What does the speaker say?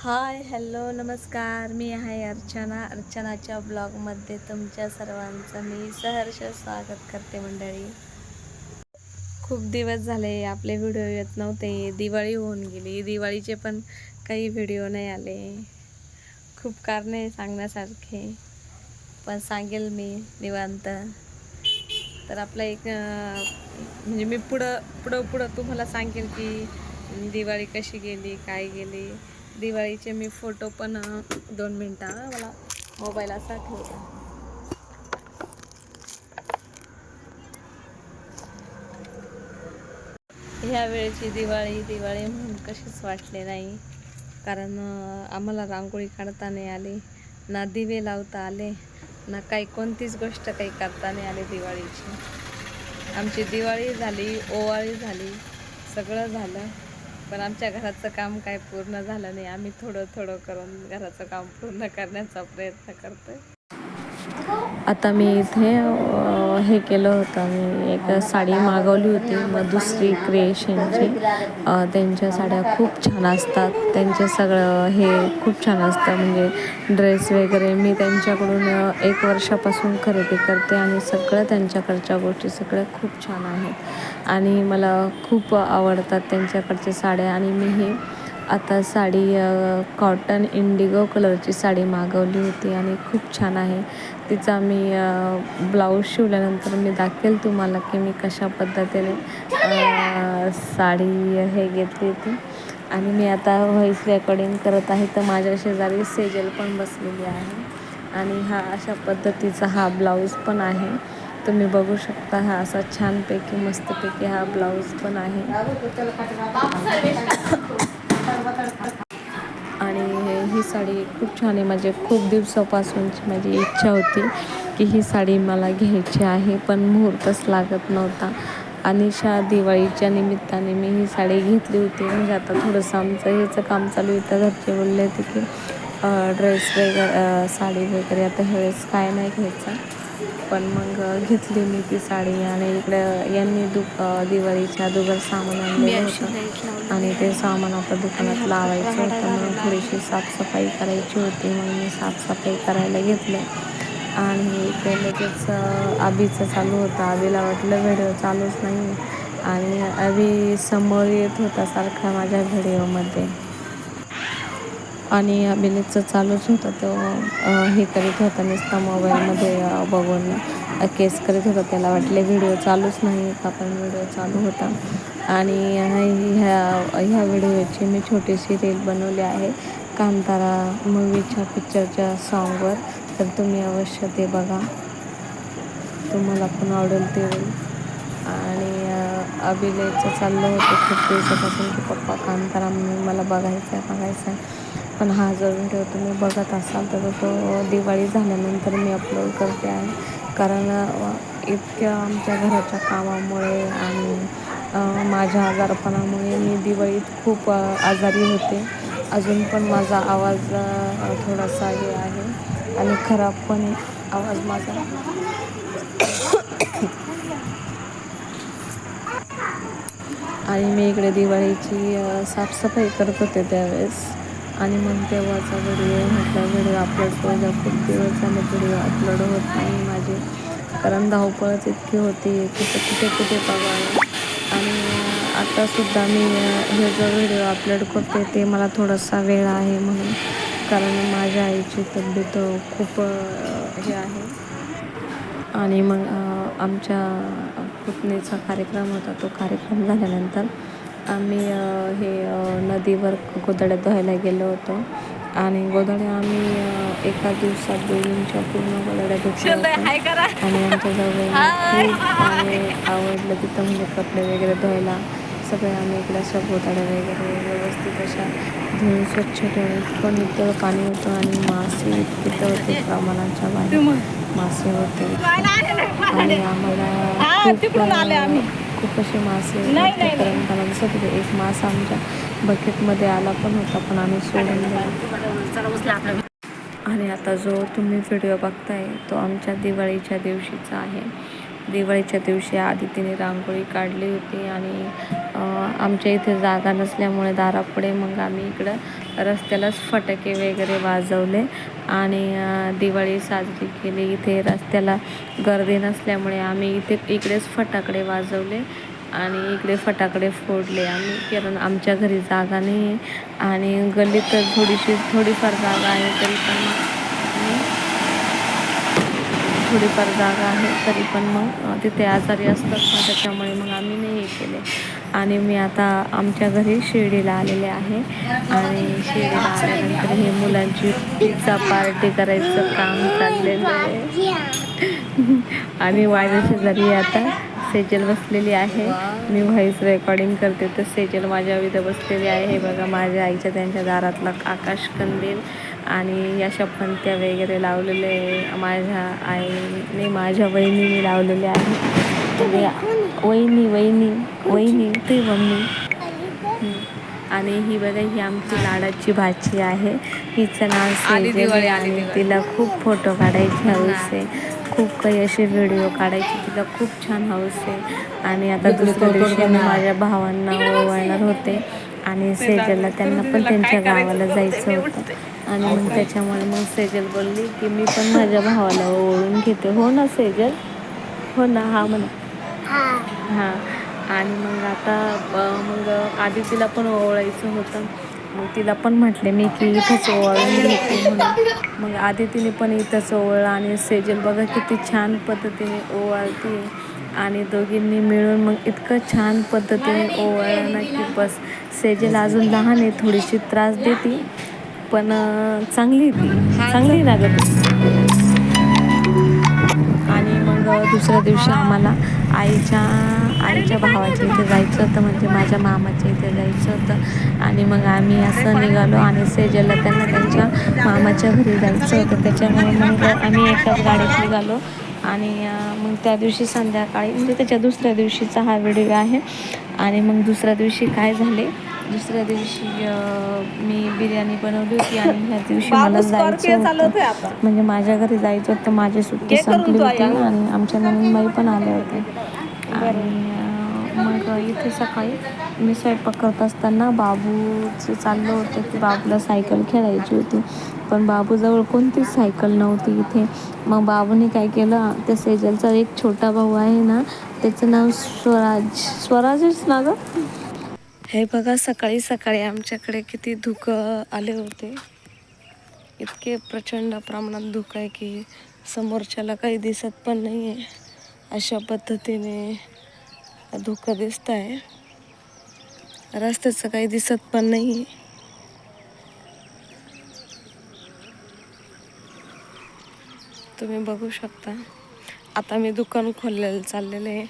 Hi hello नमस्कार. मी आहे अर्चना. अर्चनाच्या ब्लॉगमध्ये तुमच्या सर्वांचं मी सहर्ष स्वागत करते मंडळी. खूप दिवस झाले आपले व्हिडिओ येत नव्हते. दिवाळी होऊन गेली. दिवाळीचे पण काही व्हिडिओ नाही आले. खूप कारणे सांगण्यासारखे. पण सांगेल मी निवांत. तर आपलं एक म्हणजे मी पुढं पुढं पुढं तुम्हाला सांगेल की दिवाळी कशी गेली काय गेली. दिवाळीचे मी फोटो पण दोन मिनटं मला मोबाईल असा ठेवता. ह्या वेळेची दिवाळी दिवाळी म्हणून कशीच वाटली नाही. कारण आम्हाला रांगोळी काढता नाही आली ना दिवे लावता आले ना काही कोणतीच गोष्ट काही करता नाही आली दिवाळीची. आमची दिवाळी झाली ओवाळी झाली सगळं झालं. पण आमच्या घराचं काम काय पूर्ण झालं नाही. आम्ही थोडं थोडं करून घराचं काम पूर्ण करण्याचा प्रयत्न करतोय. आता मी इथे हे केलं होतं. मी एक साडी मागवली होती मग दुसरी क्रिएशनची त्यांच्या साड्या खूप छान असतात. त्यांचे सगळं हे खूप छान असतं. म्हणजे ड्रेस वगैरे मी त्यांच्याकडून एक वर्षापासून खरेदी करते आणि सगळं त्यांच्याकडच्या गोष्टी सगळ्या खूप छान आहेत. आणि मला खूप आवडतात त्यांच्याकडच्या साड्या आणि मी हे आता साडी कॉटन इंडिगो कलरची साडी मागवली होती आणि खूप छान आहे. तिचा मी ब्लाऊज शिवल्यानंतर मी दाखवेल तुम्हाला की मी कशा पद्धतीने साडी हे घेतली होती. आणि मी आता व्हॉईस रेकॉर्डिंग करत आहे तर माझ्या शेजारी सेजल पण बसलेली आहे. आणि हा अशा पद्धतीचा हा ब्लाऊज पण आहे. तुम्ही बघू शकता हा असा छानपैकी मस्तपैकी हा ब्लाऊज पण आहे. ही साडी खूप छान आहे. माझ्या खूप दिवसापासूनची माझी इच्छा होती की ही साडी मला घ्यायची आहे पण मुहूर्तच लागत नव्हता. आणि शा दिवाळीच्या निमित्ताने मी ही साडी घेतली होती. म्हणजे आता थोडंसं आमचं ह्याचं काम चालू होतं घरचे बोलले होते की ड्रेस वगैरे साडी वगैरे आता ह्यावेळेस काय नाही घ्यायचं. पण मग घेतली मी ती साडी आणि इकडं यांनी दु दिवाळीच्या अगोदर सामान आणलेलं होतं. आणि ते सामान आता दुकानात लावायचं होतं. मग थोडीशी साफसफाई करायची होती. मग मी साफसफाई करायला घेतलं. आणि इकडे लगेच आबीचं चालू होतं. आबीला वाटलं व्हिडिओ चालूच नाही. आणि आबी समोर येत होता सारखा माझ्या व्हिडिओमध्ये. आणि अभिलेखचं चालूच होतं तो हे करीत होता नुसता मोबाईलमध्ये बघून केस करीत होता. त्याला वाटले व्हिडिओ चालूच नाही का पण व्हिडिओ चालू होता. आणि ह्या ह्या व्हिडिओची मी छोटीशी रील बनवली आहे कांतारा मूवीच्या पिक्चरच्या सॉन्गवर तर तुम्ही अवश्य ते बघा. तुम्हाला पण आवडेल ते रील. आणि अ, अभिलेखचं चाललं होतं खूप दिवसापासून की पप्पा कांतारा मला बघायचं आहे बघायचं आहे पण हा जर व्हिडिओ तुम्ही बघत असाल तर तो दिवाळी झाल्यानंतर मी अपलोड करते आहे. कारण इतक्या आमच्या घराच्या कामामुळे आणि माझ्या आजारपणामुळे मी दिवाळीत खूप आजारी होते. अजून पण माझा आवाज थोडासा हे आहे. आणि खराब पण आवाज माझा. आणि मी इकडे दिवाळीची साफसफाई करत होते त्यावेळेस. आणि मग तेव्हाचा व्हिडिओ म्हटला व्हिडिओ अपलोड करूया. खूप दिवस झाले व्हिडिओ अपलोड होत नाही माझे. कारण धावपळच इतकी होती. कुठे कुठे कुठे बघावं आणि आत्तासुद्धा मी हे जो व्हिडिओ अपलोड करते ते मला थोडासा वेळ आहे म्हणून. कारण माझ्या आईची तब्येत खूप हे आहे. आणि मग आमच्या पुतणीचा कार्यक्रम होता. तो कार्यक्रम झाल्यानंतर आम्ही हे नदीवर गोधड्या धुवायला गेलो होतो. आणि गोधड्या आम्ही एका दिवसात दोघींच्या पूर्ण गोधड्या धुतल्या आणि आमच्या खूप आणि आवडलं तिथं म्हणजे कपडे वगैरे धुवायला. सगळे आम्ही इकडे अशा गोधड्या वगैरे व्यवस्थित अशा धुवून स्वच्छ ठेवून इतकं नितळ पाणी होतं आणि मासे इतके होते प्रमाणाच्या बाहेर. मासे होते. आणि आम्हाला खूप खूप असे मासे मला दिसत होते एक मासा आमच्या बकेटमध्ये आला पण होता पण आम्ही सोडून दिला. आणि आता जो तुम्ही व्हिडिओ बघताय तो आमच्या दिवाळीच्या दिवशीचा आहे. दिवाळीच्या दिवशी आधी तिने रांगोळी काढली होती आणि आमच्या इथे जागा नसल्यामुळे दारापुढे मग आम्ही इकडं रस्त्यालाच फटाके वगैरे वाजवले आणि दिवाळी साजरी केली. इथे रस्त्याला गर्दी नसल्यामुळे आम्ही इथे इकडेच फटाकडे वाजवले आणि इकडे फटाकडे फोडले आम्ही. कारण आमच्या घरी जागा नाही आहे आणि गल्लीत तर थोडीशी थोडीफार जागा आहे तरी पण थोडीफार जागा आहे तरी पण मग तिथे आजारी असतात ना त्याच्यामुळे मग आम्ही नाही हे केले. आणि मी आता आमच्या घरी शिर्डीला आलेले आहे. आणि शिर्डीला आल्यानंतर हे मुलांची पिझ्झा पार्टी करायचं काम चाललेलं आहे. आणि माझ्या शेजारी आता. सेजल बसलेली आहे. मी व्हॉइस रेकॉर्डिंग करते तर सेजल माझ्या इथं बसलेली आहे. हे बघा माझ्या आईच्या त्यांच्या दारातला आकाश कंदील आणि अशा पंत्या वगैरे लावलेले आहे. माझ्या आईने माझ्या वहिनीने लावलेले आहे. वहिनी वहिनी वहिनी ते मम्मी. आणि ही बघा ही आमची लाडाची भाची आहे. हिचं नाव सेजल. तिला खूप फोटो काढायची हौस आहे. खूप काही असे व्हिडिओ काढायची तिला खूप छान हौस आहे. आणि आता दुसऱ्या दिवशी मी. माझ्या भावांना ओवाळणार होते. आणि सेजलला त्यांना पण त्यांच्या गावाला जायचं होतं. आणि मग त्याच्यामुळे मग सेजल बोलली की मी पण माझ्या भावाला ओवाळून घेते. हो ना सेजल? हो ना हा म्हण. हां. आणि मग आता मग आधी तिला पण ओवाळायचं होतं. मग तिला पण म्हटले मी की इथंच ओवाळून घेते म्हणून. मग आधी तिने पण इथंच ओवाळलं आणि सेजल बघा किती छान पद्धतीने ओवाळते. आणि दोघींनी मिळून मग इतकं छान पद्धतीने ओवाळलं ना की बस. सेजल अजून लहान आहे थोडीशी त्रास देते पण चांगली ती. चांगली लागत आणि मग दुसऱ्या दिवशी आम्हाला आईच्या आईच्या भावाच्या इथे जायचं होतं म्हणजे माझ्या मामाच्या इथे जायचं होतं. आणि मग आम्ही असं निघालो आणि सेजलला त्यांना त्यांच्या मामाच्या घरी जायचं होतं. त्याच्यामुळे मग आम्ही एकाच गाडीत निघालो. आणि मग त्या दिवशी संध्याकाळी म्हणजे त्याच्या दुसऱ्या दिवशीचा हा व्हिडिओ आहे. आणि मग दुसऱ्या दिवशी काय झाले? दुसऱ्या दिवशी मी बिर्याणी बनवली होती आणि ह्या दिवशी मला जायचं होतं. म्हणजे माझ्या घरी जायचं होतं माझी सुट्टी संपली होती आणि आमच्या नंदबाई पण आल्या होत्या. आणि मग इथे सकाळी मी स्वयंपाक करत असताना बाबूचं चाललं होतं. की बाबूला सायकल खेळायची होती. पण बाबूजवळ कोणतीच सायकल नव्हती इथे. मग बाबूने काय केलं त्या सेजलचा एक छोटा भाऊ आहे ना त्याचं नाव स्वराज स्वराजच ना गं? हे बघा सकाळी सकाळी आमच्याकडे किती धुकं आले होते. इतके प्रचंड प्रमाणात धुकं आहे की समोरच्याला काही दिसत पण नाही आहे अशा पद्धतीने धुकं दिसत आहे. रस्त्याचं काही दिसत पण नाही आहे तुम्ही बघू शकता. आता मी दुकान खोललेलं चाललेलं आहे.